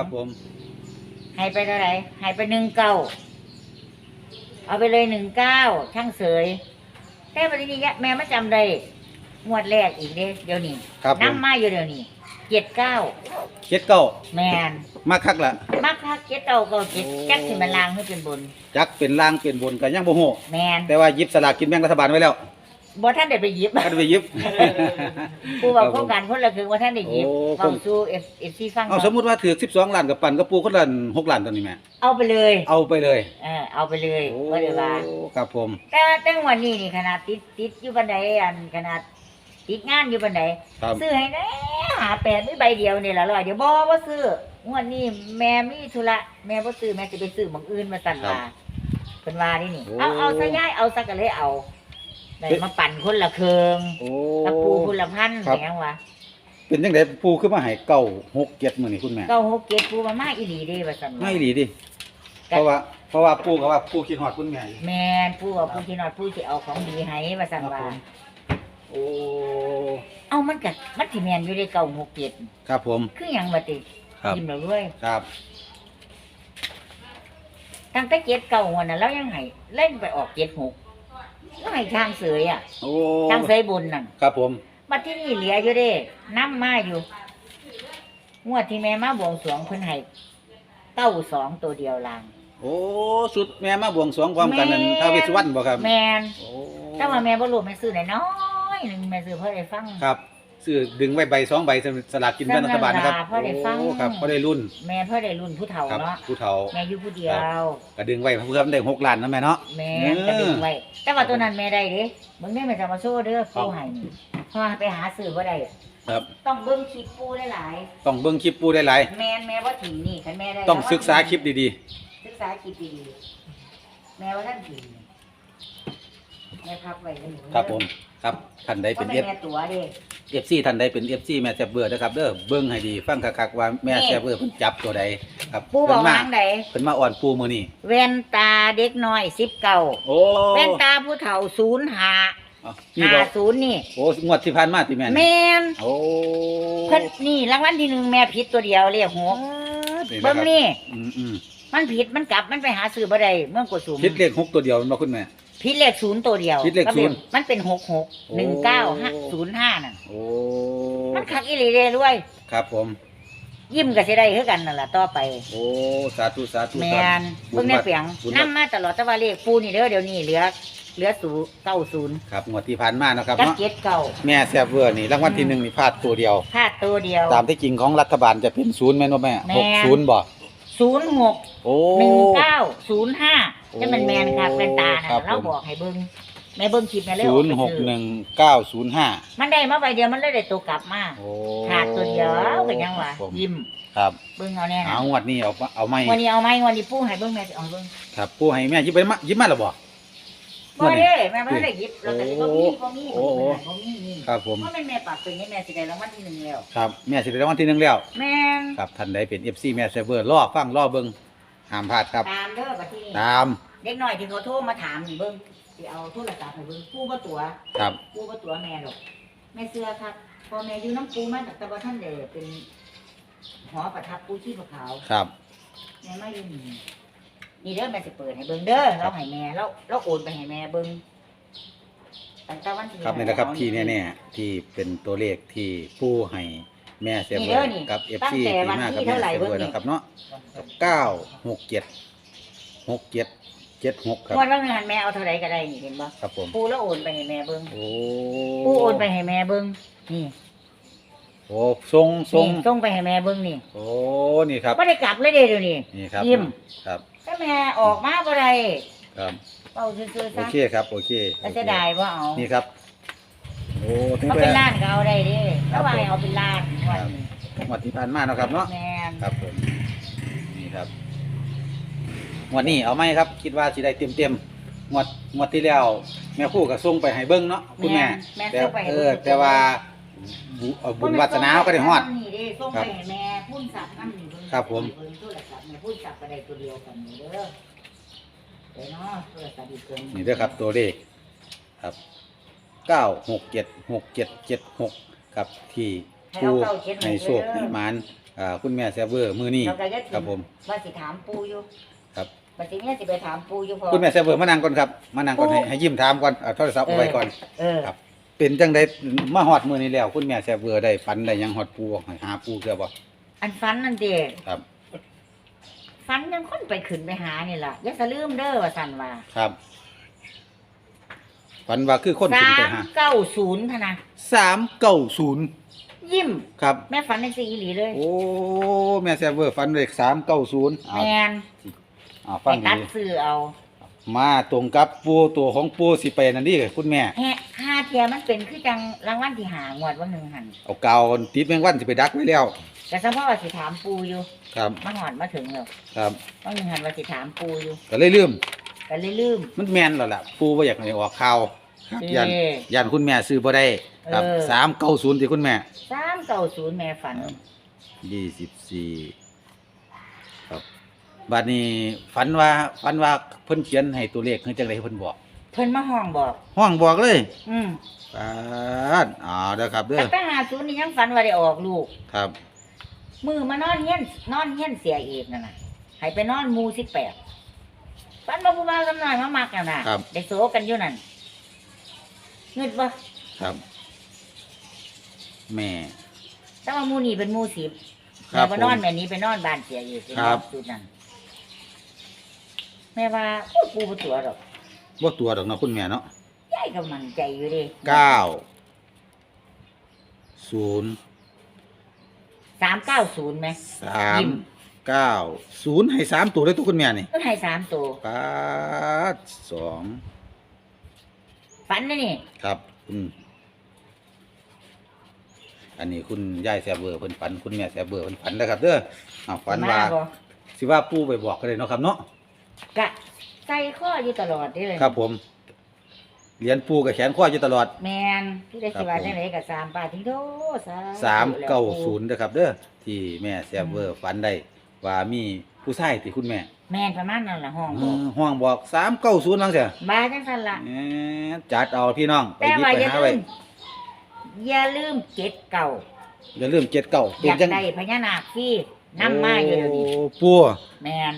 ครับผม ให้ไปเท่าไหร่ให้ไปหนึ่งเก้าเอาไปเลยหนึ่งเก้าช่างเสยแต่วันนี้แม่มาจำได้งวดแรกอีกเด้เดี๋ยวนี้ครับผม น้ำมาอยู่เดี๋ยวนี้เจ็ดเก้าเจ็ดเก้าแมนมาคักละ มักคักเจ็ดเก้าเก้าเจ็ดโอ้ จักสิมันลางให้เป็นบน จักเป็นล่างเป็นบนกันยังบ่ฮู้แมนแต่ว่าหยิบสลากกินแบ่งรัฐบาลไว้แล้ว บ่ท่านได้ไปหยิบ กันไปหยิบ ปูบอกโครงการคนละคือว่าท่านได้หยิบโอ้เฝ้าสู้เอฟเอฟซีฟังเอาสมมุติว่าถือ12ล้านกับปันกับปูคนละ6ล้านตอนนี้แม่เอาไปเลยเอาไปเลยเออเอาไปเลยโอ้ว่าเดี๋ยวว่า ครับผม แต่แต่วันนี้นี่ขนาดติดติดอยู่บันไดอันขนาดติดงานอยู่บันไดครับ ซื้อให้แน่หาแปดไม่ใบเดียวนี่ละร้อยเดี๋ยวบ่ว่าซื้องวดนี้แม่มีธุระแม่บ่ซื้อแม่จะไปซื้อหมองอื่นมาสั่นว่าเป็นว่านี่นี่ เอาเอาซะย้ายเอาซะก็เลยเอา ได้มาปั่นคนละเครืองโอ้ตะปูคนละพันครับแหงวะเป็นจังไดปูขึ้นมาให้เก้าหกเจ็ดมื้อนี้คุณแม่เก้าหกเจ็ดปูมามาอีหลีเด้ว่าสั่นว่าไม่ดีดิเพราะว่าเพราะว่าปูก็ว่าปูคิดฮอดคุณแม่อยู่แม่นปูว่าปูที่นอนปูสิเอาของดีให้ว่าสั่นว่าครับผมโอ้เอามันก็มันสิแม่นอยู่ในเก้าหกเจ็ดครับผมคือหยังบ่ติครับยิ้มแล้วด้วยครับตั้งแต่เจ็ดเก้าวันน่ะแล้วยังให้เล่นไปออกเจ็ดหก แล้วให้ทางเสยอะโอ้ทางเสยบนนั่นครับผมมาที่นี่เหลืออยู่เด้น้ำมาอยู่งวดที่แม่มาบวงสรวงเพิ่นให้เก้าสองตัวเดียวลางโอ้สุดแม่มาบวงสรวงความกันนั้นแม่ท้าวเวสสุวรรณบ่ครับ แมนโอ้แต่ว่าแม่บ่รู้แม่ซื้อน้อยๆหนึงแม่ซื้อเพื่อได้ฟังครับ ซื้อดึงไว้ใบสองใบสลากกินแบ่งรัฐบาลนะครับพอได้ฟัง โอ้ครับพอได้รุ่นแม่เพื่อได้รุ่นผู้เฒ่าครับเนาะผู้เฒ่าแม่อยู่ผู้เดียวก็ดึงไว้เพื่อได้หกล้านนะแม่เนาะแม่เออก็ดึงไว้แต่ว่าตัวนั้นแม่ได้เด้มึงได้แม่จะมาโซ่เด้อปูให้นี่เพราะว่าไปหาซื้อบ่ได้ครับต้องเบิ่งคลิปปูได้หลายต้องเบิ่งคลิปปูได้หลายแม่นแม่ว่าถิ่นนี่คันแม่ได้ต้องศึกษาคลิปดีศึกษาคลิปดีๆแม่ว่าท่านถิ่นแม่พับไว้ให้หนูๆครับผม ครับท่านใดเป็เป็นนแม่ตัวเด้ F FC ท่านใดเป็น FC แม่แซ่บเบื่อนะครับเด้อเบิ่งให้ดีฟังคักๆว่าแม่แซ่บเบื่อเพิ่นจับตัวใดครับปูบอกเพิ่นมาทางใดเพิ่นมาอ่อนปูมื้อนี้แว่นตาเด็กน้อยสิบเก้าโอ้แว่นตาผู้เฒ่าศูนย์หาอ๋อนี่หาบ่ศูนย์นี่ โอ้งวดที่ผ่านมาติแม่นี่แม่นโอ้เพิ่นนี่รางวัลที่หนึ่งแม่ผิดตัวเดียวเรียกหกนี่ะเบิ่งครับนี่อืมอืมมันผิดมันกลับมันไปหาซื้อบ่ได้เมืองกุสุมคิดเลขหกตัวเดียวแม่นบ่คุณแม่ ผิดเลขศูนย์ตัวเดียวผิดเลขก็ป็ศูนย์มันเป็นหกหกโอ้หนึ่งเก้าห้าศูนย์ห้านั่นโอ้มันคักอีหลีเด้ด้วย ครับผม ยิ้มก็สิได้คือกันนั่นล่ะต่อไป โอ้สาธุสาธุแมสาธุนเบิ่งในเปียงบุญนํมาตลอดแต่ว่าเลขปูนี่เด้อเดี๋ยวนี้เหลือ เหลือศูนย์เก้าศูนย์ครับงวดที่ผ่านมานะครับกับเนาะเจ็ดเก้าแม่แซ่บเวอร์นี่รางวัลที่หนึ่งนี่พลาดตัวเดียว พลาดตัวเดียว ตามที่จริงของรัฐบาลจะเป็นศูนย์แม่นบ่แม่แม่หกศูนย์บ่ ศูนย์หกโอ้ หนึ่งเก้าศูนย์ห้าโอ้จะมันแมนครับเป็นตาครัน่ะบ เราผมบอกให้เบิ่งแม่เบิ่งคลิปแม่เลยศูออกนย์ไปหกซื้อหนึ่งเก้าศูนย์ห้ามันได้มาใบเดียวมันเลยได้ตัวกลับมาโอ้ขาดตัวเดียวก็ยังว่าผมยิ้มครับเบิ่งเอาแน่นะเอางวดนี้เอาเอาไม่วันนี้เอาไหมวันนี้ปูให้เบิ่งแม่สิเอาเบิ่งครับผู้ให้แม่หยิบไปมาหยิบมาแล้วบ่ บ่ได้แม่บ่ได้หยิบเราแต่บ่มีบ่มีโอ้โอ้บ่มีนี่ครับผม เพราะแม่แม่ปากเป็นนี่แม่สิได้รางวัลที่หนึ่งแล้ว ครับ แม่สิได้รางวัลที่หนึ่งแล้ว แม่นครับท่านใดเป็น FC แม่เซเวอร์รอฟังรอเบิ่งห้ามพลาดครับ ตามเด้อบัดที่นี่ตามเด็กน้อยที่เขาโทรมาถามนี่เบิ่งสิเอาโทรศัพท์ให้เบิ่งปูบ่ตัวครับปูบ่ตัวแม่หรอกแม่เสื้อครับพอแม่อยู่น้ำปูมาตั้งแต่ว่าท่านเด้เป็นหอประทับปูชีพขาวครับ แม่มาอยู่นี่ นี่เด้อแม่สิเปิดให้เบิ่งเด้อเราให้แม่เราเราโอนไปให้แม่เบิ่งตั้งแต่วันที่ครับนี่แหละครับที่แน่ๆที่เป็นตัวเลขที่ผู้ให้แม่เซเวนี่อเด้อร์นี่กับตั้ง FC แต่ที่วันมากับที่แม่เท่าไหร่เซเบิ่งเวอร์นี่นะครับเนาะเก้าหกเจ็ดหกเจ็ดเจ็ดหกครับงวดว่าเงินแม่เอาเท่าไหร่ก็ได้นี่เห็นบ่ครับผมปูแล้วโอนไปให้แม่เบิ่งโอ้ปูโอนไปให้แม่เบิ่งนี่ โอ้ทรงทรงนี่ส่งไปให้แม่เบิ่งนี่โอ้นี่ครับบ่ได้กลับเลยเด้อเดี๋ยวนี้นี่ครับยิ้มครับ ถ้าแม่ออกมาบ่ได้ครับเป้าซื่อๆโอซะเคครับโอเคก็จะได้บ่เอานี่ครับโอ้ถึงเอาไปเป็นล้านก็เอาได้เด้ครัถ้าบว่าให้เอาเป็นล้านวันนี้งวดที่ผ่านมาเนาะครับเนาะแม่นครับผมนี่ครับงวดนี้เอาไหมครับ คิดว่าสิได้เต็มเต็มๆงวดงวดที่แล้วแม่ครู่ก็ส่งไปให้เบิ้งเนาะคุณแม่แม่แต่ส่งไปให้เอบิ่องแต่ว่า บุเอ่อบุญวัฒนาก็ได้ฮอด นี่เด้ส่งไปให้แม่พุ่นสับนั่นนี่เบิ่งครับผม เบิ่งโทรศัพท์แม่พุ่นสับก็ได้ตัวเดียวกันนี่เด้อเด้อเนาะโทรศัพท์อีกเครื่องนี่เด้อครับตัวเลขครับเก้าหกเจ็ดหกเจ็ดเจ็ดหกครับที่ผู้ให้โชคให้หมานอ่าคุณแม่แซ่บเวอร์มือนี้เราก็ยัดครับผม ว่าสิถามปูอยู่ครับ บัดนี้เนี่ยสิไปถามปูอยู่พอ คุณแม่แซ่บเวอร์มานั่งก่อนครับมานั่งก่อนโอ้ให้ให้ยิ้มถามก่อนเอาโทรศัพท์เอาไว้ก่อน เออครับ เป็นจังไดมาฮอดมื้อนี้แล้ว คุณแม่แซ่บเวอร์ได้ฝันได้หยังฮอดปูให้หาปูเกือบ่อันฟันนั่นเด้ครับ ฟันยังคนไปขึ้นไปหานี่ล่ะอย่าสะลืมเด้อว่าสั่นว่าครับฝันว่าคือคนขึ้นสาไปมหาเก้าศูนย์พะนะ390ยิ้ม ครับ แม่ฝันในสีอีหลีเลย โอ้แม่แซ่บเวอร์ฝันเลข390เอาแมนเอาฟัไปงตัดดี ซื้อเอา มาตรงกับปูตัวของปูสิไปนั่นดิคุณแม่ แฮะห้าเทียมันเป็นคือจังรางวัลที่หางวดว่าหนึ่งหันเอากาวติดแมงวันสิไปดักไว้แล้ว แต่เฉพาะว่าสิถามปูอยู่ครับมาหอดมาถึงแล้วครับว่าหนึ่งหันว่าสิถามปูอยู่ก็เลยลืมก็เลยลืม มันแมนแล้วล่ะปูว่าอยากให้ออกข่าวครับเอ้ยันยันคุณแม่ซื้อบ่ได้ ครับเออ สามเก้าศูนย์ที่คุณแม่สามเก้าศูนย์แม่ฝันยี่สิบสี่ครับ บัดนี้ฝันว่าฝันว่าเพิ่นเขียนให้ตัวเลขให้จังไดเพิ่นบอก เพิ่นมาห้องบอก ห้องบอกเลยอืมปาดอ๋อเด้อครับเด้แต่อไปหาศูนย์นี่ยังฝันว่าได้ออกลูก ครับ มือมานอนเฮียนนอนเฮียนเสียเอกนั่นน่ะให้ไปนอนหมูสิบแปดฝันมาผู้บ่าวกำน้อยมามักนั่นน่ะได้โซกันอยู่นั่นเงิดบ่ครับ แม่ แต่ว่าหมูนี่เป็นหมูสิบครัแม่บไปนอนแม่นี้ไปนอนบ้านเสียเอกไปนครัอบนจุดนั้น แม่ว่าโอ้ปูบ่ตัวดอกบ่ตัวดอกเนาะคุณแม่เนาะยายก็มั่นใจอยู่เดิเก้าศูนย์สามเก้าศูนย์ไหม สามยิ้ม เก้าศูนย์ให้สามตัวเลยตัวคุณแม่นี่ก็ให้สามตัวปาดสองฝันนะนี่ครับคุณอันนี้คุณยายแซบเบอร์เพิ่นฝัน คุณแม่แซบเบอร์เพิ่นฝันนะครับเด้ออ้าวฝันว่ามาบ่สิว่าปู่ไปบอกก็ได้เนาะครับเนาะ กะใส่ข้ออยู่ตลอดเด้เลยครับผมเหรียญปู่กับแขนข้ออยู่ตลอด แมนที่ได้สิว่าจังไดกับสามปาทิ้งโตสาธุสามเก้าแล้วศูนย์นะครับเด้อที่แม่แซบเบอร์ฝันได้ว่ามีผู้ชายที่คุณแม่ แม่นประมาณนั้นล่ะห้องเอบอกอห้องบอกสามเก้าศูนย์ลังเสียบาจังซั่นล่ะแหมจัดเอาพี่น้องไปแต่หยิบว่าไปอย่าหาลืไว้มอย่าลืมเจ็ดเก่าอย่าลืมเจ็ดเก้าอยากได้พญานาคที่นำมาอยู่เดี๋ยวนี้โปัวแมน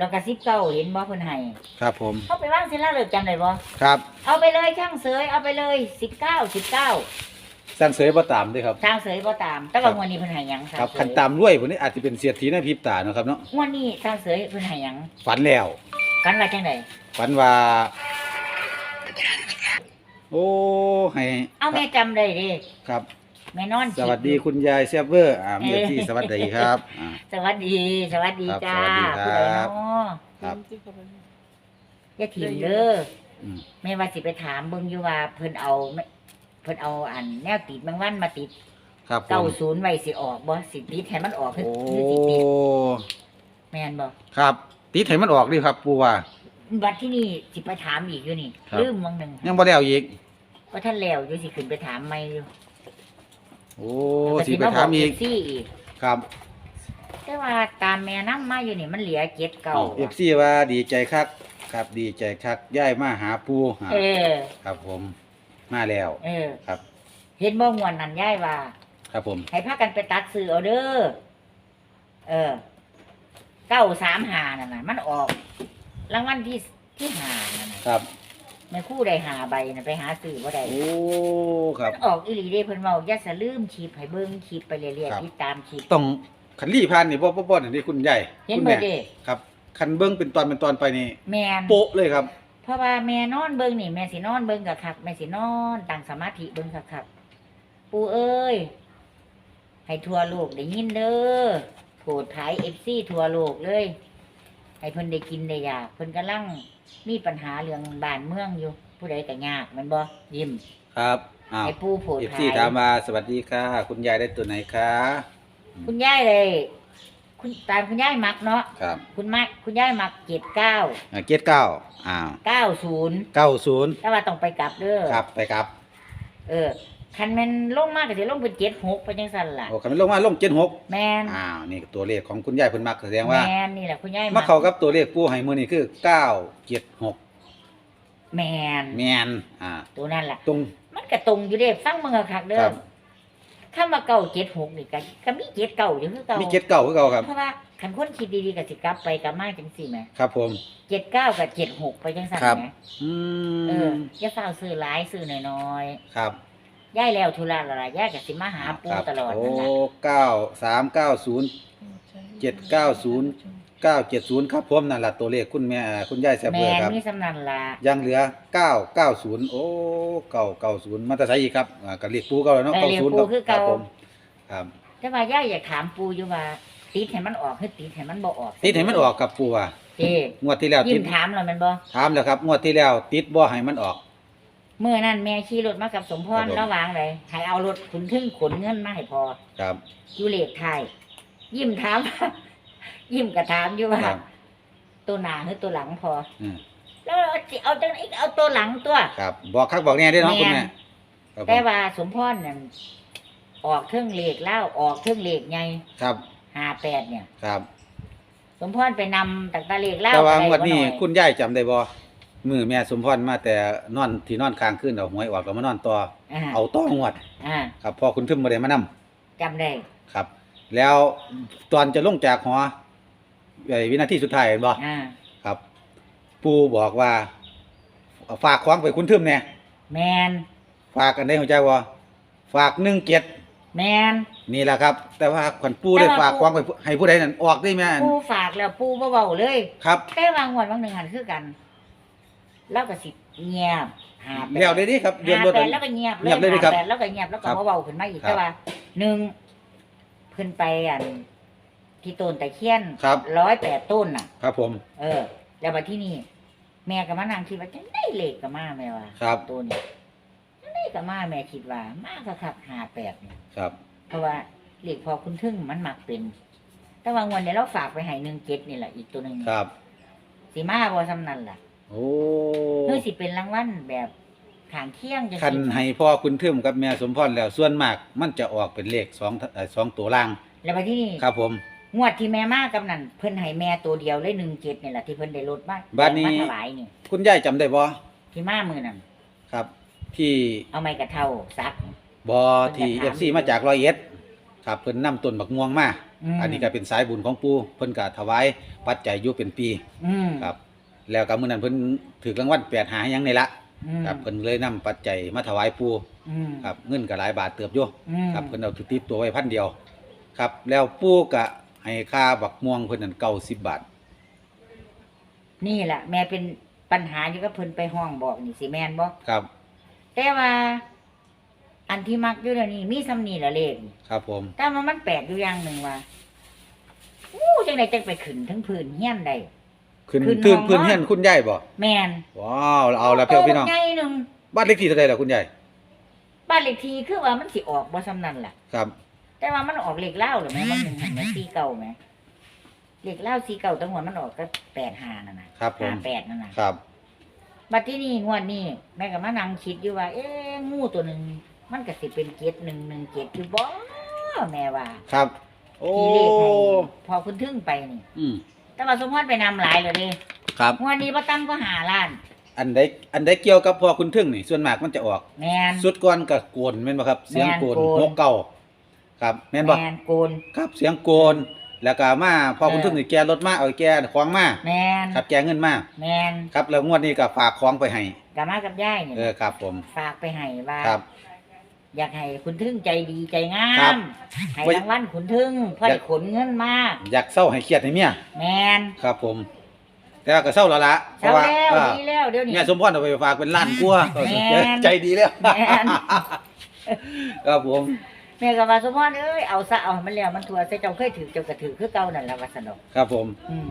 แล้วก็สิบเก้าเห็นบ่เพิ่นให้ครับผม เขาไปว่างเสร็จแล้วเลิกจำได้บ่ครับเอาไปเลยช่างเสยเอาไปเลยสิบเก้าสิบเก้าสั่งเสยบ่ตามเด้วยครับ ช่างเสยบ่ตามแต่ว่าครับ งวดนี้เพิ่นให้หยังช่างครับเสยคันตามรวยพวกนี้อาจจะเป็นเสียทีในพริบตาเนาะครับเนาะงวดนี้ช่างเสยเพิ่นให้หยังฝันแล้วกันว่าจังไดฝันว่าโอ้ให้เอาแม่จำได้เด้ครับ แม่นอนสวัสดีคุณยายเซฟเวอร์อ่ามีที่สวัสดีครับอ่า สวัสดี สวัสดีครับจ้าสวัสดีครับ ผู้ใดเนาะครับ อย่าถิ่มเด้ออืม แม่ว่าสิไปถามเบิ่งอยู่ว่าเพิ่นเอาเพิ่นเอาอันแนวติดแมงวันมาติดครับผเก้ามศูนย์ไว้สิออกบ่สิติดให้มันออกคือโอ้คือสิติดแม่นบ่ครับติดให้มันออกดิครับปูว่า บัดที่นี่สิไปถามอีกอยู่นี่ครับ ลืมวังหนึงยังบ่แล้วอีก ว่าท่านแล้วอยู่สิขึ้นไปถามใหม่อยู่ โอ้แล้วสิไปถามอีกซี่อีกครับแต่ว่าตามแม่น้ำมาอยู่นี่มันเหลือเจ็ดเก่าเอฟซีว่าดีใจคักครับดีใจคักย้ายมาหาปูอ่าเออ ครับผมมาแล้ว เออ ครับ เห็นบ่มวนนั่นย้ายว่า ครับผมให้พากันไปตัดซื้อเอาเด้อ เออ เก้าสามหานั่นน่ะ มันออก รางวัลที่ที่หานั่นน่ะครับ แม่ครู่ได้หาใบน่ะไปหาซื้อบ่ได้โอ้ ครับ มันออกอีหลีเด้เพิ่นเว้าอย่าสะลืมคลิปให้เบิ่งคลิปไปเรื่อยครับ ๆติดตามคลิปต้องคันรีพานนี่บ่บ่บ่นี่คุณใหญ่เห็นคุณบ่แม่เด้ครับคันเบิ้งเป็นตอนเป็นตอนไปนี่แม่นโป๊ะเลยครับ เพราะว่าแม่นอนเบิ่งนี่แม่สินอนเบิ่งกะคักแม่สินอนตั้งสมาธิเบิ่งคักคักๆปู่เอ้ยให้ทั่วโลกได้ยินเด้อโปรดภาย FC ทั่วโลกเลย ให้เพิ่นได้กินได้อยากเพิ่นกำลังมีปัญหาเรื่องบ้านเมืองอยู่ ผู้ใดก็ยากแมันบ่ยิ้มครับอ้าวให้ปู่โปรดเอฟภาซียถามมาสวัสดีค่ะ คุณยายได้ตัวไหนคะคุณยายเลย คุณตามคุณยายมักเนาะครับคุณมักคุณยายมักเจ็ดเก้าอ่าเกตเก้าอ้าวเก้าศูนย์เก้าศูนย์แต่ว่าต้องไปกลับเด้อครับไปครับ เออ คันแมันลงมากก็สิลงเป็นเจ็ดหกไปจังซั่นล่ะโอ้คันลงมาลงเจ็ดหกแมนอ้าวนี่ตัวเลขของคุณยายเพิ่นมักแสดงว่าแมนนี่แหละคุณยายมาเข้ากับตัวเลขปูให้มื้อนี้คือเก้าเจ็ดหกแมนแมนอ่าตัวนั่นล่ะตรง มันก็ตรงอยู่เด้ฟังมึงอะคักเด้คอรับถ้ามาเก่าเจ็ดหกนี่ก็ก็มีเจ็ดเก่าอยู่คือเก่ามีเจ็ดเก่าคือเก่าครับ เพราะว่าคันคนคิดดีๆก็สิกลับไปกลับมาจังสี่แหมครับผม เจ็ดเก้ากับเจ็ดหกไปจังสั่นครับ แหมอืเออมอย่าเฝ้าซื้อหลายซื้อน้อยครับๆ ย่ายแล้วธุระและล่ะย่ายก็สิมาหาปูครับตลอดโอ้นั่นล่ะเก้าสามเก้าศูนย์ เจ็ดเก้าศูนย์ เก้าเจ็ดศูนย์ครับผมนั่นแหละตัวเลขคุณแม่คุณยายแซ่บแมเบอร์นครับ มีสำนันล่ะยังเหลือเก้าเก้าศูนย์โอ้เก้าเก้าศูนย์มาแต่ใส่อีกครับอ่าก็เรียกปูเก่าแล้วเนาะเออเก้าเรียกศูนย์ปูคือครัเก่าบผมครับแต่ว่าย่ายอยากถามปูอยู่ว่าติดให้มันออกคือติดให้มันบ่ออกติดให้มันออกกับปูอะเจ้งวดที่แล้วยิ้ติมดถามแล้วแมันบ่ถามแล้วครับ งวดที่แล้วติดบ่ให้มันออก เมื่อนั้นแม่ขี่รถมากับสมพรครับผม ระหวางเลยให้เอารถขุนทึ่งขนเงินมาให้พอครับ อยู่เลขไทายยิ้มถาม ยิ้มกระถามอยู่ว่าครับ ตัวหน้าหรือตัวหลังพอ อืมแล้วเอาสิเอาจังไหนเอาตัวหลังตัว ครับบอกคักบอกแน่เด้อเนาะคุณแม่แม่น ครับผมแต่ว่าสมพรนั่นออกเครื่องเลขเล่าออกเครื่องเลขไงครับห้าแปดเนี่ย ครับ สมพรไปนำตักตาเลขเล่าแต่ว่าไปงวดนี้บ่หอยคุณยายจำได้บ่ มือแม่สมพรมาแต่นอนที่นอนค้างคืนเอาหวยออกแล้วมานอนต่ออ่าเอาต่องวด อ่าครับพอคุณทึมบ่ได้มานํจำได้ ครับ แล้วตอนจะลงจากหอไอ้วินาทีสุดท้ายเห็นบ่อ่าครับ ปู่บอกว่าฝากของไปคุณทึมแน่แมนฝากกันได้หัวใจบ่ฝากหนึ่งเกียรติแมน นี่แหละครับ แต่ว่าขวัญปู่ได้แต่ว่า ฝากปู่ของไปให้ผู้ใดนั่นออกได้แม่นปูฝากแล้วปูบ่เบาเลย ครับ แต่วางวันบางหนึ่งหันคือกัน แล้วก็สิเงียบหาแปด แล้วได้ดิครับเดือนหารถ แปดแล้วก็เงียบเงียบเลยดิครับหาแปดแล้วก็เงียบแล้วก็ครับมาเบาขึ้นมาอีกครับแต่ว่าหนึ่งเพิ่นไปอันที่ต้นตะเคียนครับ ร้อยแปดต้นน่ะ ครับผม เออ แล้วมาที่นี่ แม่ก็มานั่งคิดว่าจะได้เลขกับมาแม่ว่าครับ ตัวนี้จะได้กับมาแม่คิดว่า มากก็ขับหาแปดเนี่ยครับ เพราะว่าเลขพอคุณทึ่งมันมักเป็น แต่ว่าวันนี้เราฝากไปให้หนึ่งเจ็ดนี่แหละอีกตัวหนึ่งครับ สีมาบอสำนันล่ะ โอ้คือสิเป็นรางวัลแบบขางเคียงจังคันซี่ให้พ่อคุณทึมกับแม่สมพรแล้วส่วนมากมันจะออกเป็นเลขสองเอ่อสองตัวล่าง แล้วมาที่นี่ครับผม งวดที่แม่มากำนันเพิ่นให้แม่ตัวเดียวเลยหนึ่งเจ็ดนี่แหละที่เพิ่นได้ลดมาบัดนี้ มาถวายนี่ คุณยายจำได้บ่ที่มามือนั่นครับ ที่เอาไม้กระเท่าซักบ่ที่เพิ่นก็ถาม FC มาจากร้อยเอ็ดครับเพิ่นนำต้นบักม่วงมา มอันนี้ก็เป็นสายบุญของปู่เพิ่นก็ถวายปัจจัยอยู่เป็นปี อืมครับ แล้วก็มื้อนั้นเพิ่นถูกรางวัล8หาหยังนี่ละอืมครับเพิ่นเลยนำปัจจัยมาถวายปู่อืมครับเงินก็หลายบาทเติบอยู่อืมครับเพิ่นเอาติดตัวไว้พันเดียว ครับ แล้วปู่ก็ให้ค่าบักม่วงเพิ่นนั่น90บาท นี่แหละแม่เป็นปัญหาอยู่กับเพิ่นไปห้องบอกนี่สิแม่นบ่ครับ แต่ว่า อันที่มักอยู่เดี๋ยวนี้มีซ้ำนี่ละเลขครับผม แต่ว่ามันแปลกอยู่อย่างหนึ่งว่าอู้จังไดจังไปขึ้นทั้งพื้นเฮียนได้ ขึ้นขึ้นพื้นห้องพื้นนอนเฮียนคุณยายบ่แม่นว้าวเอาละเพียวพี่น้องโใหญ่หนึงบ้านเลขที่เท่าใดล่ะคุณยายบ้านเลขที่คือว่ามันสิออกบ่ซ้ำนั่นล่ะ ครับ แต่ว่ามันออกเลขเล่าหรือไหมบางหนึ่งหันมาสี่เก่าไหมเลขเล่าสี่เก่าตั้งหัวมันออกก็แปดหานั่นนะครับผม ห้าแปดนั่นนะครับ บัดที่นี่งวดนี้แม่ก็มานั่งคิดอยู่ว่า เอ๊ะงูตัวหนึ่งมันก็สิเป็นเกตหนึ่งหนึ่งเกตอยู่บ่แม่ว่าครับ โอ้ ทีเลขให้พอคุณทึ่งไปนี่ อืม แต่ว่าสมพรไปนำหลายเลยดิครับ งวดนี้ประตั้มก็หาล้าน อันใดอันใดเกี่ยวกับพ่อคุณทึ่งนี่ส่วนมากมันจะออก แมน สุดก่อนก็โกนแม่นบ่ครับ เสียงโกนแม่นโกน หกเก่าครับแม่นบ่แมนโกน ครับเสียงโกนแล้วก็มาพ่อคุณเออ ทึ่งนี่แกรถมาเอาแกของมาแมนครับแกเงินมาแมนครับแล้วงวดนี้ก็ฝากของไปให้กับมากับย่ายนี่เออครับผม ฝากไปให้ว่าครับ อยากให้คุณทึ่งใจดีใจงาครับมให้รางวัลคุณทึ่งเพื่ออยากได้ขนเงินมาอยากเศร้าให้เครียดให้เมียแมนครับ ผม แต่ว่าก็เศร้าแล้วละเพเช้าราะว่าแล้วอ่าดีแล้วเดี๋ยวนี้แม่สมพรเอาไปฝากเป็นล้านกว่าแม่นใจดีแล้วแม่น ครับผมแม่ก็ว่าสมพรเอ้ยเอาซะเอาให้มันแล้วมันทัวใส่เจ้าเคยถือเจ้าก็ถือคือเก่านั่นแหละว่าสนุกครับผม อืม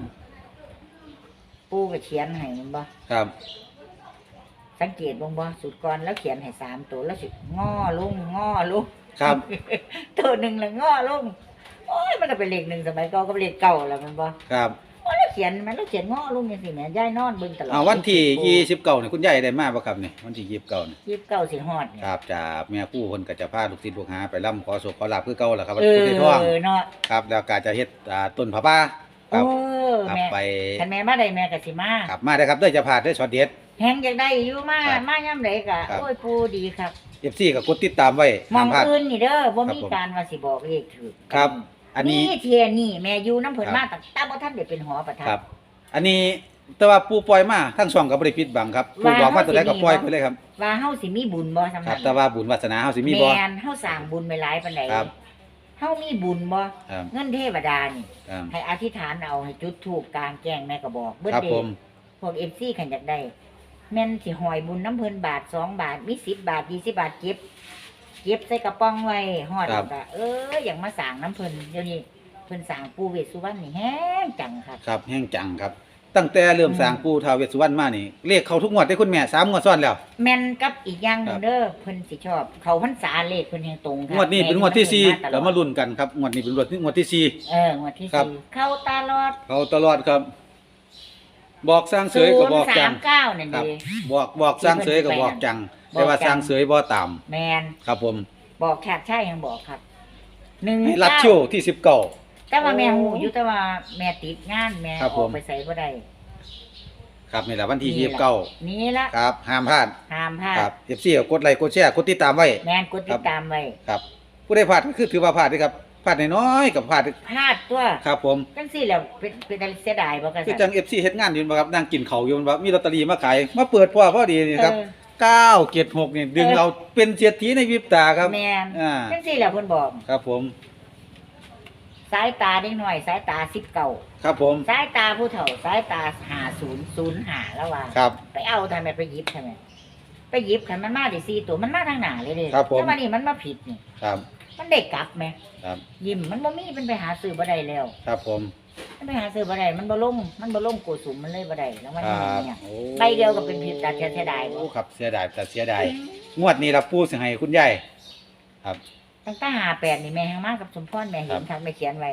ปู่ก็เขียนให้มันบ่ครับ สังเกตบ่บ่สุดก่อนแล้วเขียนให้สามตัวแล้วสิงอลงงอลงครับ ตัวหนึ่งแล้วงอลงโอ้ยมันก็เป็นเลขหนึ่งสมัยก่อนก็เป็นเลขเก่าแล้วมันบ่ครับโอ้ยแล้วเขียนมันแล้วเขียนงอลงจังซี่แหม่ยายนอนเบิ่งตลอดเอาวันที่ยี่สิบเก้าเนี่ยคุณยายได้มาบ่ครับเนี่ยวันที่ยี่สิบเก้าเนี่ยยี่สิบเก้าสิฮอดเนี่ยครับจะแม่กู้คนก็จะพาลูกศิษย์ลูกหาไปร่ำขอโศกขอลาบคือเก่าแหละครับวัดเอพุทธทองอเนาะครับแล้วก็จะเฮ็ดอ่าต้นผ้าป่าคโอ้รับครับแม่ไป คันแม่มาได้แม่ก็สิมา ครับมาได้ครับเด้อจะพาได้ช็อตเด็ด แฮงอยากได้อยู่มา ครับมาย่ำไดก็ครับ โอ้ยปูดีครับ FC ก็กดติดตามไว้มอห้างมพลาด อื่นนี่เด้อบ่ครับมีผม การว่าสิบอกเลขถูกครับ อันนี้ เทียนี่แม่อยู่น้ำเพิ่นครับ มาตั้งแต่บ่ทันได้เป็นหอประทับ ครับ อันนี้แต่ว่าปูปล่อยมาทั้งช่องก็บ่ได้ปิดบังครับปูบอกมาตัวใดก็ปล่อยไปเลยครับว่าเฮาสิมีบุญบ่สำครันับกแต่ว่าบุญวาสนาเฮาสิมีบ่ แม่นเฮาสร้างบุญไปหลายปานใดครับ เฮามีบุญบ่ครับเงินเทวดานี่ ครับให้อธิษฐานเอาให้จุดธูปกลางแจ้งแม่ก็บอกเบิดครับเดผม พวก FC คันอยากได้ แม่นสิหอยบุญน้ำเพิ่นบาท2บาทมี10บาท20บาทเก็บเก็บใส่กระป๋องไว้ฮอดแล้วก็เอออย่างมาสร้างน้ำเพิ่นเดี๋ยวนี้เพิ่นสร้างปู่เวสสุวรรณนี่แห้งจังครับครับแห้งจังครับ ตั้งแต่เริ่มอืม สร้างปูท้าวเวสสุวรรณมานี่เลขเข้าทุกงวดได้คุณแม่สามงวดซ้อนแล้ว แม่นกับอีกอย่างหนึครังบ เด้อเพิ่นสิชอบ เขาพรรษาเลขเพิ่นแห่งตรงครังวดนี้เป็นงวดที่สี่แม่เรามาลุ้นกันครับงวดนี้เป็นงวดที่งวดที่สี่ เอองวดที่ครับ สี่เข้าตลอดเขาตลอดครับ บอกสร้างเสยก็บอกจัง039นั่นครับ เด้บอกบอกสร้างเสยก็บอกจังบอกจัง แต่ว่าสร้างเสยบ่ตามแม่นครับผมบอกแขกใช่ยังบอกครับหนึ่งให้รัดเก้าคิวที่สิบเก้า แต่ว่าแม่โอ้หูอยู่แต่ว่าแม่ติดงานแม่ครับอผอกมไปใส่บ่ได้ครับนี่แหละวันที่นี่ยี่สิบแหละเก้านี่ละครับห้ามพลาดห้ามพลาดครับเอฟซีกดไลค์กดแชร์กดติดตามไว้ แม่นกดติดตามไว้ ครับผู้ได้พลาดก็คือถือว่าพลาดด้วยครับพลาดน้อยๆกับพลาดพลาดตัวครับผมจังซี่แล้วเป็นเป็นอะไรเสียดายบ่กันคือจังเอฟซีเฮ็ดงานอยู่บ่ครับนั่งกินข้าวอยู่บ่มีลอตเตอรี่มาขายมาเปิดพ่อพอดีนี่ครับเออเก้าเจ็ดหกนี่ดึงเออเอาเป็นเศรษฐีในวิบตาครับแม่นอ่าจังซี่แล้วเพิ่นบอกครับผม สายตาเด็กน้อย สายตา19ครับผม สายตาผู้เฒ่า สายตา5005แล้วว่าครับ ไปเอาทำไมไปหยิบทำไมไปหยิบคันมันมาได้4ตัวมันมาทางหน้าเลยเด้ครับผมแต่ว่านี่มันมาผิดนี่ครับ มันได้กลับไหมครับ ยิ้มมันบ่มีมันไปหาซื้อบ่ได้แล้ว ครับผมมันไปหาซื้อบ่ได้มันบ่ลงมันบ่ลงโกสุมมันเลยบ่ได้แล้วมันคนี่รับเนี่ย โอ้ใบเดียวก็เป็นผิดแต่เสียดายบ่ โอ้ครับเสียดายแต่เสียดายงวดนี้เราปูสิให้คุณยายครับ ตั้งแต่หาแปดนี่แม่แฮงมากกับสมพรแม่เห็ครันบทางแม่เขียนไว้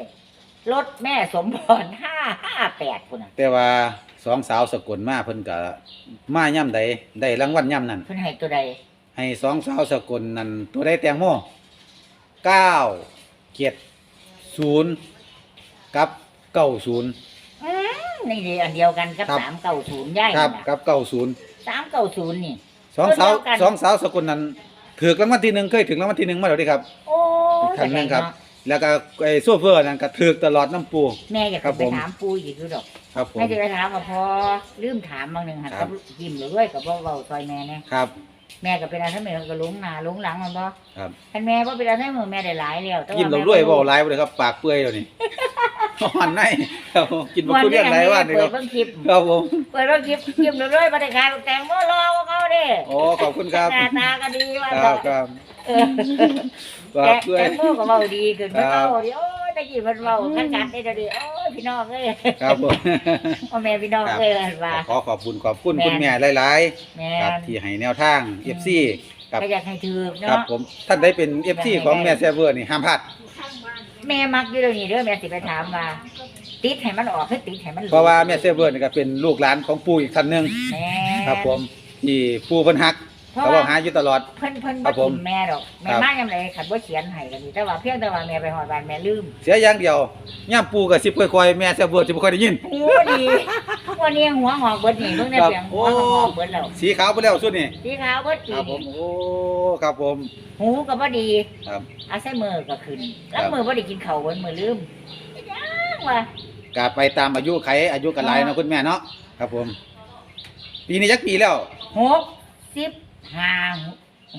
รถแม่สมพร558พุ่นน่ะแต่ว่าสองสาวสกลมาเพิ่นก็มาย่ำใดได้รางวัลย่ำนั้นเพิ่นให้ตัวใดให้สองสาวสกลนั่นตัวได้แตงโม เก้าเจ็ดศูนย์กับเก้าศูนย์อืมนี่เดีอันเดียวกันกับครับ390ย่ายครับนั่นกับเก้าศูนย์น่ะ390นี่ สองสาวตัวเดียวกัน สองสาวสกลนั้นถือกรางวัลที่หนึ่งเคยถึงรางวัลที่หนึ่งมาแล้วเดิครับโอ้ครั้งหนึงครับเนาะแล้วก็ไอ้โซเฟอร์นั่นก็ถือกตลอดน้ำปู แม่อยากครับไปผม ถามปู่อีกอยู่ดอกครับผม แม่จะไปถามว่าพอลืมถามบางหนึ่งหันครักับ บยิ้มเลยด้วยกับว่าเบาซอยแม่เนี่ยครับ แม่ก็เป็นอะไรทั้งแม่ก็หลุงหน้าหลุงหลังมันบ่ครับ คันแม่บ่เป็นอะไรทั้งมือแม่ได้หลายแล้วแต่ยิ้มเราด้วยเบาไลฟ์เลยครับ ปากเปื่อยเดี๋ยวนี้หันในครับผมกินบักวันทุเรีนี้ยนหลายวันนี่เปิคดรับเบิ่งคลิปครับผมเปิดเบิ่งคลิปยิ้มเราด้วยบ่ได้ขายแตงโมรอว่าเขาเด้โอ้ขอบคุณครับหน้าตาก็ดีว่าครับครับ เออ ปากเปื่อแตยงโมก็เว้าดีขึ้นครัเพิ่นบเว้าดีโอ้ยตะกี้เพิ่นเว้ากันกันได้เดี๋ยวนี้โอ้ยพี่น้องเอ้ยครับผมพ่อแม่พี่น้องครับเอ้ยว่าขอขอบคุณขอบคุณแม่คุณแม่หลายแม่ๆครับนที่ให้แนวทาง FC ครับก็อยากให้ถือครับเนาะผมท่านได้เป็น FC ของแม่แซเวอร์นี่ห้ามพลาดแม่มักอยู่เดี๋ยวนี้เด้อแม่สิไปถามว่าติดให้มันออกให้ติดให้มันหลุดเพราะว่าแม่แซเวอร์นี่ก็เป็นลูกหลานของปู่อีกท่านหนึงแม่ครับผมที่ปู่เพิ่นฮัก เพราะเขาว่าบอกหาอยู่ตลอด เพิ่นเพิ่นครับ่บผมทิมแม่ดอกแม่ครับ มายามใดขันบ่เขียนให้กันนี่แต่ว่าเพียงแต่ว่าแม่ไปฮอดบ้านแม่ลืมเสียอย่างเดียวย่ามปู่ก็สิค่อยๆแม่แซเวอร์สิบ่ค่อยได้ยิน โอ้ดีวันนี้หัวหอกเบิดนี่เพิ่งได้ครับเสียงโอ้หัวหอกเบิดแล้วสีขาวไปแล้วสุดนี่สีขาวเบิดคอีรับกผมโอ้ครับผม หูก็บ่ดีครับอาศัยมือก็ขึ้นครัแล้วบมือบ่ได้กินข้าวเบิดมือลืมยังว่ากาไปตามอายุไขอายุกันหลายเนาะคุณแม่เนาะครับผม ปีนี้จักปีแล้วหกสิบ ห้า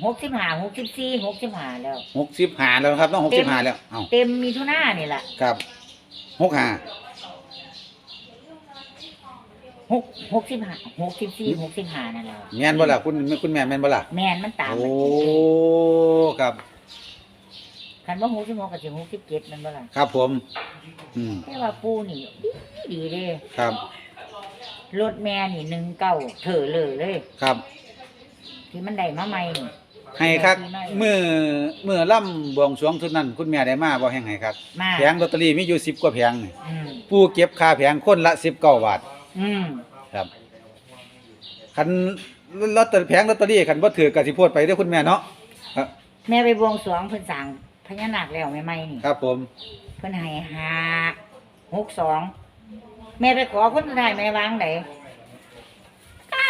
หกสิบห้าหกสิบสี่หกสิบห้าแล้ว หกสิบห้าแล้วนะครับต้องหกเต็สิบมห้าแล้วเอ้าเต็มมีทุน่านี่แหละครับหกห้าหกหกสิบห้าหกสิบสี่หกสิบห้านั่นแหละแม่นบ่ล่ะคุณคุณแม่แม่นบ่ล่ะแม่นมันตามโอ้มันครับ คันว่าหกสิบหกกับสิหกสิบเจ็ดนั่นบ่ล่ะครับผม อืมแต่ว่าปูนี่ดีดีเด้ครับรถแม่นี่หนึ่งเก้าเถอเลยเลย ครับ ที่มันได้มาใหม่นี่ให้ครับมือมือล่ำบวงสรวงทุนนั้น คุณแม่ได้มาบ่แห่งให้ครับมาแผงลอตเตอรี่มีอยู่สิบกว่าแผงนี่อืมผู้เก็บค่าแผงคนละสิบเก้าบาทอืมครับคันลอตเตอรี่แผงลอตเตอรี่คันบ่ถือกสิโพดไปเด้อคุณแม่เนาะครับแม่ไปบวงสรวงเพิ่นสั่งพญานาคแล้วใหม่ๆนี่ครับผม เพิ่นให้ห้าหกสองแม่ไปขอคนสุดท้ายแม่วางไหนเก้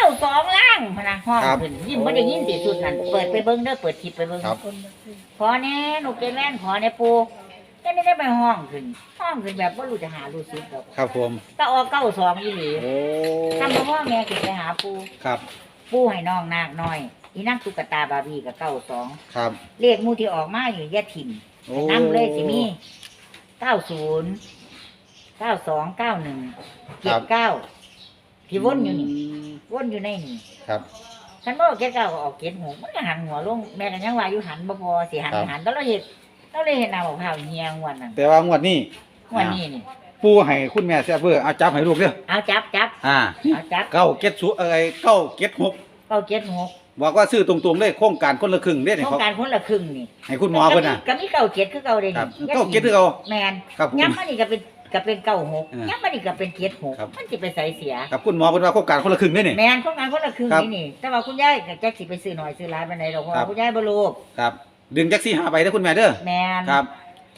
าสองล่างพะนะห้องครับ ขึ้นยิ่งไม่ได้ยินติสุดนั่นเปิดไปเบิ้งเด้อเปิดคลิปไปเบิ้งครับ ขอแน่หนูเกณฑ์แม่นขอแน่ปูแค่นี้ได้ไปห้องขึ้น ห้องขึ้นแบบว่ารู้จะหารู้สึกดอกครับผม ก็ออกเก้าสองอีหลีโอ้ทำมาพ่อแม่ขึ้นไปหาปูครับปูให้น้องนาคน้อยอีนั่งตุ๊กตาบาร์บี้กับเก้าสองครับเลขหมูที่ออกมาอยู่แยะถิ่ม โอ้น้ำเลยสิมีเก้าศูนย์เก้าสองเก้าหนึ่งเจ็ดเก้าที่วนอยู่นี่ม วนอยู่ในนี่ครับฉันบอกเจ็ดเก้าก็ออกเจ็ดหกมันก็หันหัวลงแม่กันยังว่าอยู่หันบ่พอสิหันครับหันแล้วเราเห็นเราเลยเห็นหน้าบอกข่าวเฮียงวันนั้นแต่ว่างวดนี้วันนี้นี่ปูให้คุณแม่แซ่บเวอร์เอาจับให้ลูกเด้อเอาจับจับอ่าเอาจับเก้าเก็ดสูเอ้ยเก้าเก็ดหกเก้าเจ็ดหกบอกว่าซื้อตรงๆเลยโครงการคนละครึ่งเด้โคเนี่ยรงเขาการคนละครึ่งนี่ให้คุณหมอเพิ่นน่ะก็มีเก้าเจ็ดคือเก้าเด้ครับนี่เก้าเก็ดคือเขาแมนครับผมย้ำมันนี่ก็เป็น ก็เป็นเก้าหกเออย้ำมันนี่ก็เป็นเจ็ดหกครับ มันจะไปใส่เสีย กับคุณหมอเพิ่นว่าโครงการคนละครึ่งเด้เนี่ยแมนโครงการคนละครึ่งครับนี่นี่ แต่ว่าคุณยายกับแจ็คสิไปซื้อหน่อยซื้อร้านไปไหนดอกเพราะครัว่าบ คุณยายบ่รู้ครับดึงจักซี่หาใบเด้อคุณแม่เด้อแมนครับ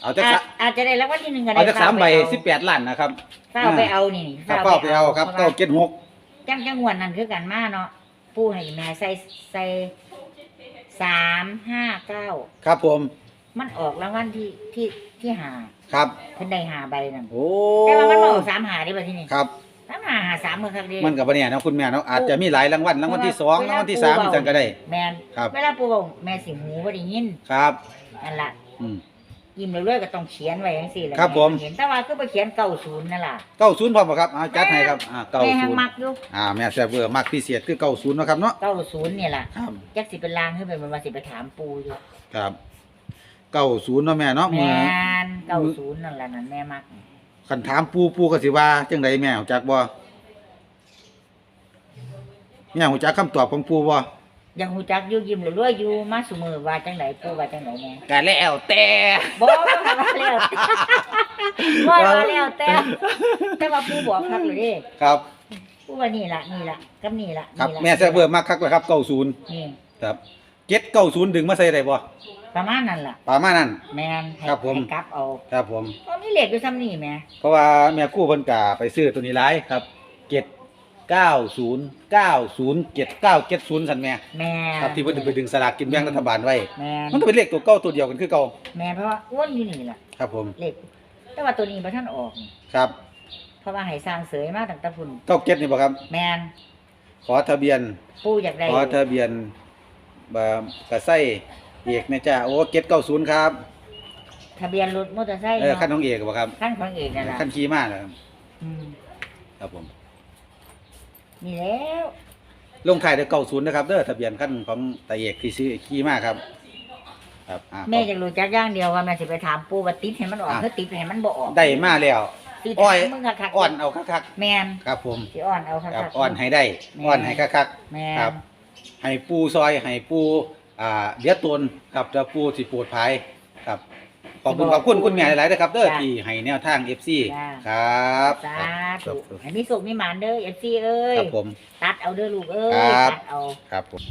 เอาจักอาสะอาจจะได้รางวัลที่หนึ่งก็ได้เอาจักสามใบเอสิบแปดล้านนะครับเฝ้าไปเอานี่ครับเป้าไปเอาครับพะเก้าว่เก็ดหกจังจังหวนนั่นคือกันมาเนาะปูให้แม่ใส่ใส่สามห้าเก้าครับผม มันออกรางวัลที่ที่ที่หาครับ เพิ่นได้หาใบนั่นโอ้แต่ว่ามันบ่ออกสามหาได้ป่ะที่นี่ครับ สามหาหาสามเมื่อครั้งเดียวมันกับเนี่ยเนาะคุณแม่เนาะอาจจะมีหลายรางวัลรางวัลที่สองรางวัลที่สามจังก็ได้ แมนครับ เวลาปูบอกแม่สิหูบ่ได้ยินครับนั่นล่ะอืม ยิ้มเรื่อยๆก็ต้องเขียนไว้จังซี่แหละครับผม เห็นแต่ว่าคือไปเขียน90นั่นล่ะเก้าศูนย์พร้อมบ่ครับเอาจัดให้ครับอ่าเก้าแม่ศูหังนย์มักอยู่อ่าแม่แซ่บเวอร์มักพิเศษคือเก้าศูนย์เนาะครับเนาะ90นี่ล่ะครับ จักสิเป็นลางขึ้นไปมันว่าสิไปถามปูอยู่ ครับ เก้าศูนย์เนาะแม่เนาะแมมือน90นั่นล่ะนั่นแม่มักคันถามปูปูก็สิว่าจังไดแม่รู้จักบ่แม่รู้จักคำตอบของปูบ่ยังฮู้จักอยู่ยิ้มเรื่อยๆอยู่มาซุมื้อว่าจังไดปูว่าจังไดแม่ก็แล้วแต่บ่ว่าแล้วบ่ว่าแล้วแต่แต่ว่าปูบอกคักเลยเด้ครับ ปูว่านี่ล่ะนี่ล่ะกับนี่ล่ะครับนี่ล่ะแม่แซ่บเวอร์มักคักเลยครับเก้าศูนย์นี่ครับเจ็ดเก้าศูนย์ดึงมาใส่ได้บ่ ประมาณนั้นล่ะ ประมาณนั้น แม่นให้ครับผม ให้กลับเอาครับผมก็มีเหล็กอยู่ซ้ำนี่แหม่เพราะว่าแม่กู้เพิ่นกาไปซื้อตัวนี้หลายครับเจ็ดเก้าศูนย์เก้าศูนย์เจ็ดเก้าเจ็ดศูนย์สันแม่แม่ครับที่เพิ่นไปดึงสลากกินแบ่งรัฐบาลไว้ แม่นมันก็เป็นเลขตัวเก้าตัวเดียวกันคือเก่าแม่นเพราะว่าอ้วนอยู่นี่ล่ะครับผมเหล็ก แต่ว่าตัวนี้บ่ทันออกนี่ครับเพราะว่าให้สร้างเสยมาตั้งแต่พุ่นเก้าเจ็ดนี่บ่ครับ แม่นขอทะเบียน ปู่อยากได้ขอทะเบียนบกระไส้ เอกนะจ้าโอ้เจ็ดเก้าศูนย์ครับ ทะเบียนรถมอเตอร์ไซค์เออเนาะขั้นน้องเอกบ่ครับขั้นของเอกนั่นล่ะขั้นขี่มาเหรออืมครับผม นี่แล้วลงท้ายด้วยเก้าศูนย์นะครับเด้อทะเบียนขั้นของตาเอกที่ซื้อขี่มาครับ ครับอ่าแม่จะรู้จักอย่างเดียวว่าแม่สิไปถามปู่ว่าติดให้มันออกอะคือติดให้มันบ่ออกได้มาแล้วสิอ้ถาอยมมึงคักๆอ่อนเอาคักแม่นๆครับผมสิอ่อนเอาคัครับกๆอ่อนให้ได้แม่อ่อนให้คักแม่ๆนครับให้ปูซอยให้ปู อ่าเดียดตนครับจะปูสิปวดภายครับ ขอบคุณขอบคุณคุณแม่หลายๆนะครับ เด้อที่ให้แนวทาง FC ครับ สาครัธุบให้มีสุขมีหมานเด้อ FC เอ้ยครับผม ตัดเอาเด้อลูกเอ้ย ครับ ตัดเอา ครับผม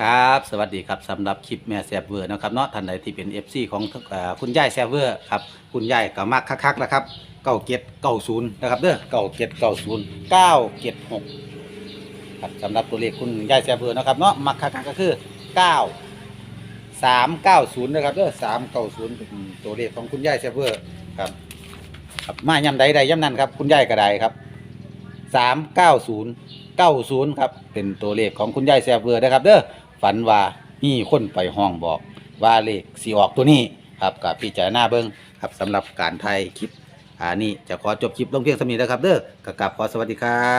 ครับสวัสดีครับสำหรับคลิปแม่แซบเวอร์นะครับเนาะท่านใดที่เป็น FC ของเอ่อคุณยายแซบเวอร์ครับคุณยายก็มักคักๆแล้วครับเก้าเจ็ดเก้าศูนย์นะครับเด้อเก้าเจ็ดเก้าศูนย์เก้าเจ็ดหกครับสำหรับตัวเลขคุณยายแซบเวอร์นะครับเนาะมักคักๆก็คือ เก้าสามเก้าศูนย์นะครับเด้อสามเก้าศูนย์เป็นตัวเลขของคุณยายแซบเวอร์ครับครับมาย่ำใดใดย่ำนั้นครับ คุณยายก็ได้ครับสามเก้าศูนย์เก้าศูนย์ครับเป็นตัวเลขของคุณยายแซบเวอร์นะครับ เด้อฝันว่ามีคนไปห้องบอกว่าเลขสีออกตัวนี้ครับกับพี่จารณาเบิ้งครับสำหรับการไทยคลิปอ่านี่จะขอจบคลิปลงเพียงสำนี้นะครับ เด้อกับขอสวัสดีครับ